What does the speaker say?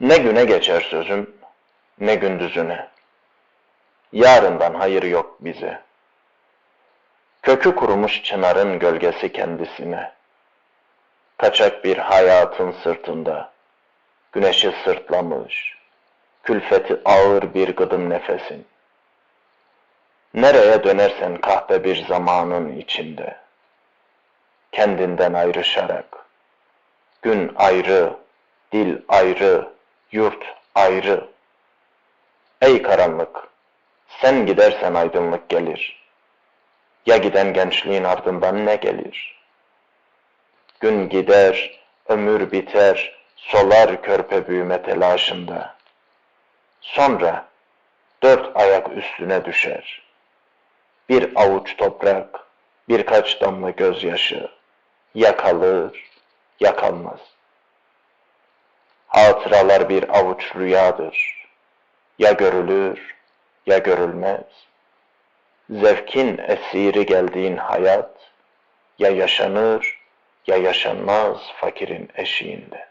Ne güne geçer sözüm, ne gündüzüne. Yarından hayır yok bize. Kökü kurumuş çınarın gölgesi kendisine. Kaçak bir hayatın sırtında, güneşi sırtlamış, külfeti ağır bir gıdım nefesin. Nereye dönersen kahpe bir zamanın içinde, kendinden ayrışarak, gün ayrı, dil ayrı, yurt ayrı. Ey karanlık, sen gidersen aydınlık gelir. Ya giden gençliğin ardından ne gelir? Gün gider, ömür biter, solar körpe büyüme telaşında. Sonra dört ayak üstüne düşer. Bir avuç toprak, birkaç damla gözyaşı, yakalır, yakalmaz. Hatıralar bir avuç rüyadır. Ya görülür, ya görülmez. Zevkin esiri geldiğin hayat, ya yaşanır, ya yaşanmaz fakirin eşiğinde.